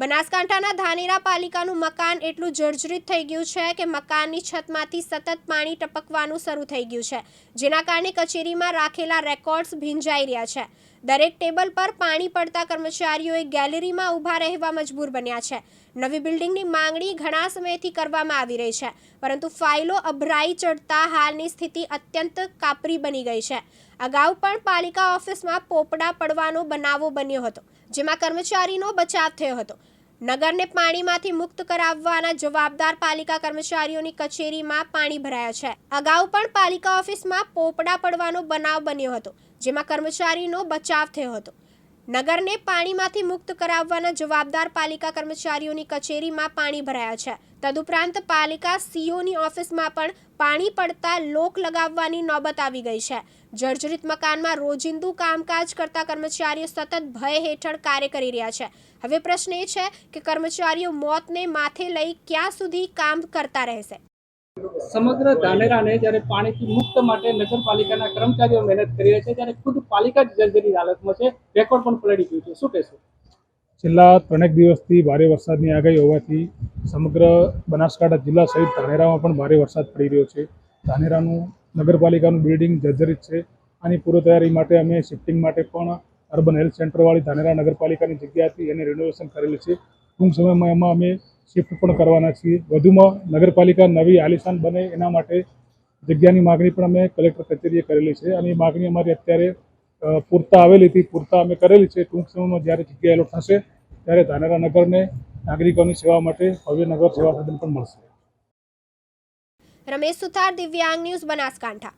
બનાસકાંઠાના ધાનેરા પાલિકાનું મકાન એટલું જર્જરિત થઈ ગયું છે કે મકાનની છતમાંથી સતત પાણી ટપકવાનું શરૂ થઈ ગયું છે, જેના કારણે કચેરીમાં રાખેલા રેકોર્ડ્સ ભીંજાઈ રહ્યા છે. દરેક ટેબલ પર પાણી પડતા કર્મચારીઓએ ગેલેરીમાં ઊભા રહેવા મજબૂર બન્યા છે. નવી બિલ્ડિંગની માંગણી ઘણા સમયથી કરવામાં આવી રહી છે, પરંતુ ફાઇલો અભરાઈ ચડતા હાલની સ્થિતિ અત્યંત કાપરી બની ગઈ છે. અગાઉ પણ પાલિકા ઓફિસમાં પોપડા પડવાનો બનાવો બન્યો હતો, જેમાં કર્મચારીનો બચાવ થયો હતો. નગરને પાણીમાંથી મુક્ત કરાવવાના જવાબદાર પાલિકા કર્મચારીઓની કચેરીમાં પાણી ભરાયા છે. અગાઉ પણ પાલિકા ઓફિસમાં પોપડા પડવાનો બનાવ બન્યો હતો, જેમાં કર્મચારીનો બચાવ થયો હતો. નગરને પાણીમાંથી મુક્ત કરાવવાના જવાબદાર પાલિકા કર્મચારીઓની કચેરીમાં પાણી ભરાયા છે. તદુપરાંત પાલિકા સીઓની ઓફિસમાં પણ પાણી પડતા લોક લગાવવાની નોબત આવી ગઈ છે. જર્જરિત મકાનમાં રોજિંદુ કામકાજ કરતા કર્મચારીઓ સતત ભય હેઠળ કાર્ય કરી રહ્યા છે. હવે પ્રશ્ન એ છે કે કર્મચારીઓ મોતને માથે લઈ ક્યાં સુધી કામ કરતા રહેશે? સમગ્ર ધાનેરાને જ્યારે પાણીથી મુક્ત માટે નગરપાલિકાના કર્મચારીઓ મહેનત કરી રહ્યા છે, ત્યારે ખુદ પાલિકા જ જર્જરી હાલતમાં છે. રેકોર્ડ પણ પલળી ગયું છે. શું કહેશો? છેલ્લા ત્રણેક દિવસથી ભારે વરસાદની આગાહી હોવાથી સમગ્ર બનાસકાંઠા જિલ્લા સહિત ધાનેરામાં પણ ભારે વરસાદ પડી રહ્યો છે. ધાનેરાનું નગરપાલિકાનું બિલ્ડિંગ જર્જરિત છે. આની પૂર્વ તૈયારી માટે અમે શિફ્ટિંગ માટે પણ અર્બન હેલ્થ સેન્ટરવાળી ધાનેરા નગરપાલિકાની જગ્યાથી એને રિનોવેશન કરેલી છે. ટૂંક સમયમાં એમાં અમે શિફ્ટ પણ કરવાના છીએ. વધુમાં નગરપાલિકા નવી આલિશાન બને એના માટે જગ્યાની માગણી પણ અમે કલેક્ટર કચેરીએ કરેલી છે અને એ માગણી અમારી અત્યારે પૂરતા આવેલી હતી, પૂરતા અમે કરેલી છે. ટૂંક સમયમાં જ્યારે જગ્યા એલોટ થશે, ત્યારે ધાનેરા નગરને નાગરિકોની સેવા માટે ભવ્ય નગર સેવા સદન પણ મળશે. રમેશ સુથાર, દિવ્યાંગ ન્યૂઝ બનાસકાંઠા.